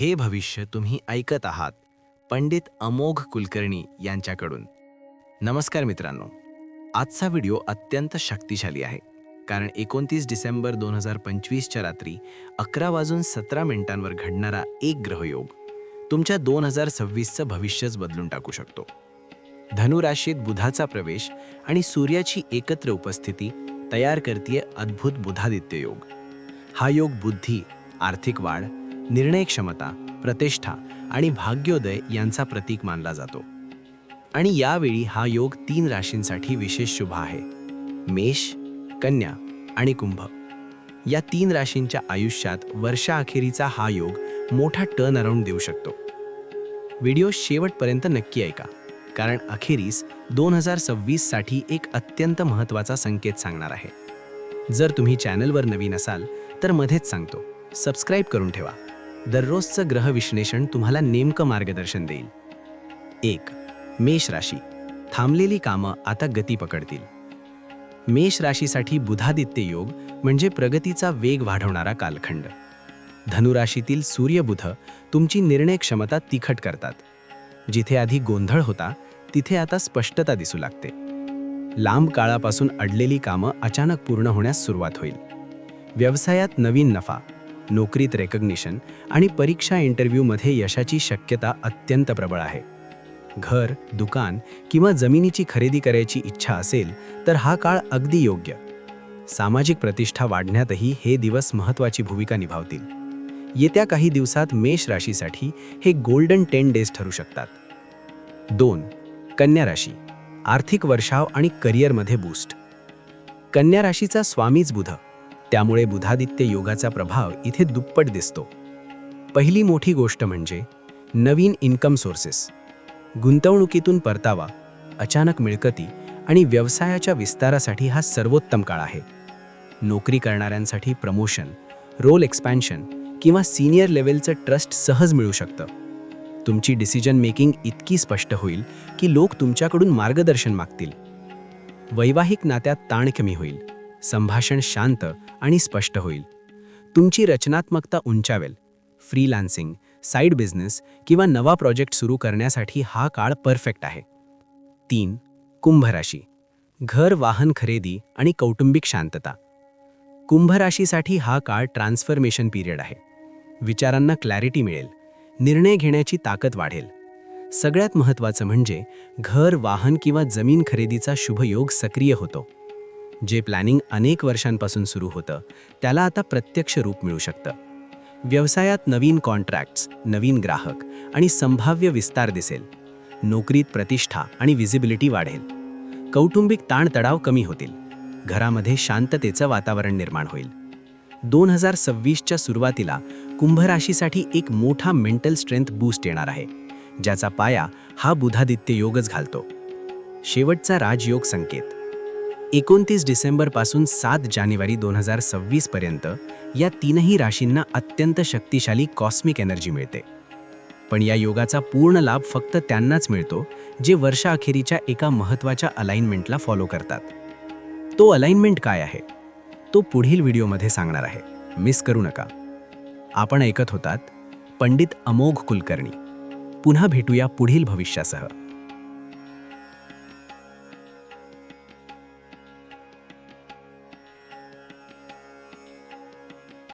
हे भविष्य तुम्ही ऐकत आहात पंडित अमोघ कुलकर्णी यांच्याकडून. नमस्कार मित्रांनो. आजचा व्हिडिओ अत्यंत शक्तिशाली आहे. कारण एकोणतीस डिसेंबर दोन हजार पंचवीसच्या रात्री अकरा वाजून सतरा मिनिटांवर घडणारा एक ग्रहयोग तुमच्या दोन हजार सव्वीसचं भविष्यच बदलून टाकू शकतो. धनुराशीत बुधाचा प्रवेश आणि सूर्याची एकत्र उपस्थिती तयार करतीये अद्भुत बुधादित्य योग. हा योग बुद्धी आर्थिक वाढ निर्णय क्षमता प्रतिष्ठा आणि भाग्योदय यांचा प्रतीक मानला जातो. आणि यावेळी हा योग तीन राशींसाठी विशेष शुभ आहे. मेष कन्या आणि कुंभ. या तीन राशींच्या आयुष्यात वर्षाअखेरीचा हा योग मोठा टर्न अराउंड देऊ शकतो. व्हिडिओ शेवटपर्यंत नक्की ऐका कारण अखेरीस दोन हजार सव्वीससाठी एक अत्यंत महत्त्वाचा संकेत सांगणार आहे. जर तुम्ही चॅनलवर नवीन असाल तर मध्येच सांगतो सबस्क्राईब करून ठेवा. दररोजचं ग्रह विश्लेषण तुम्हाला नेमकं मार्गदर्शन देईल. एक मेष राशी. थांबलेली कामं आता गती पकडतील. मेष राशीसाठी बुधादित्य योग म्हणजे प्रगतीचा वेग वाढवणारा कालखंड. धनुराशीतील सूर्यबुध तुमची निर्णय क्षमता तिखट करतात. जिथे आधी गोंधळ होता तिथे आता स्पष्टता दिसू लागते. लांब काळापासून अडलेली कामं अचानक पूर्ण होण्यास सुरुवात होईल. व्यवसायात नवीन नफा. नोकरीत रेकग्निशन आणि परीक्षा इंटरव्ह्यूमध्ये यशाची शक्यता अत्यंत प्रबळ आहे. घर दुकान किंवा जमिनीची खरेदी करायची इच्छा असेल तर हा काळ अगदी योग्य. सामाजिक प्रतिष्ठा वाढण्यातही हे दिवस महत्त्वाची भूमिका निभावतील. येत्या काही दिवसात मेष राशीसाठी हे गोल्डन टेन डेज ठरू शकतात. दोन कन्या राशी. आर्थिक वर्षाव आणि करिअरमध्ये बूस्ट कन्या राशीचा स्वामीच बुध. त्यामुळे बुधादित्य योगाचा प्रभाव इथे दुप्पट दिसतो. पहिली मोठी गोष्ट म्हणजे नवीन इन्कम सोर्सेस गुंतवणुकीतून परतावा अचानक मिळकती आणि व्यवसायाच्या विस्तारासाठी हा सर्वोत्तम काळ आहे. नोकरी करणाऱ्यांसाठी प्रमोशन रोल एक्सपॅन्शन किंवा सिनियर लेवलचं ट्रस्ट सहज मिळू शकतं. तुमची डिसिजन मेकिंग इतकी स्पष्ट होईल की लोक तुमच्याकडून मार्गदर्शन मागतील. वैवाहिक नात्यात ताण कमी होईल. संभाषण शांत आणि स्पष्ट होईल. तुमची रचनात्मकता उंचावेल. फ्रीलान्सिंग साईड बिझनेस किंवा नवा प्रोजेक्ट सुरू करण्यासाठी हा काळ परफेक्ट आहे. तीन कुंभ राशी घर वाहन खरेदी आणि कौटुंबिक शांतता. कुंभ राशीसाठी हा काळ ट्रान्सफर्मेशन पिरियड आहे. विचारांना क्लॅरिटी मिळेल. निर्णय घेण्याची ताकद वाढेल. सगळ्यात महत्त्वाचं म्हणजे घर वाहन किंवा जमीन खरेदीचा शुभयोग सक्रिय होतो. जे प्लॅनिंग अनेक वर्षांपासून सुरू होतं त्याला आता प्रत्यक्ष रूप मिळू शकतं. व्यवसायात नवीन कॉन्ट्रॅक्ट्स नवीन ग्राहक आणि संभाव्य विस्तार दिसेल. नोकरीत प्रतिष्ठा आणि विजिबिलिटी वाढेल. कौटुंबिक ताणतडाव कमी होतील. घरामध्ये शांततेचं वातावरण निर्माण होईल. दोन हजार सव्वीसच्या सुरुवातीला कुंभ राशीसाठी एक मोठा मेंटल स्ट्रेंथ बूस्ट येणार आहे ज्याचा पाया हा बुधादित्य योगच घालतो. शेवटचा राजयोग संकेत. एकोणतीस डिसेंबरपासून सात जानेवारी दोन हजार सव्वीसपर्यंत या तीनही राशींना अत्यंत शक्तिशाली कॉस्मिक एनर्जी मिळते. पण या योगाचा पूर्ण लाभ फक्त त्यांनाच मिळतो जे वर्षाअखेरीच्या एका महत्त्वाच्या अलाइनमेंटला फॉलो करतात. तो अलाइनमेंट काय आहे? तो पुढील व्हिडिओमध्ये सांगणार आहे. मिस करू नका. आपण ऐकत होतात पंडित अमोघ कुलकर्णी. पुन्हा भेटूया पुढील भविष्यासह.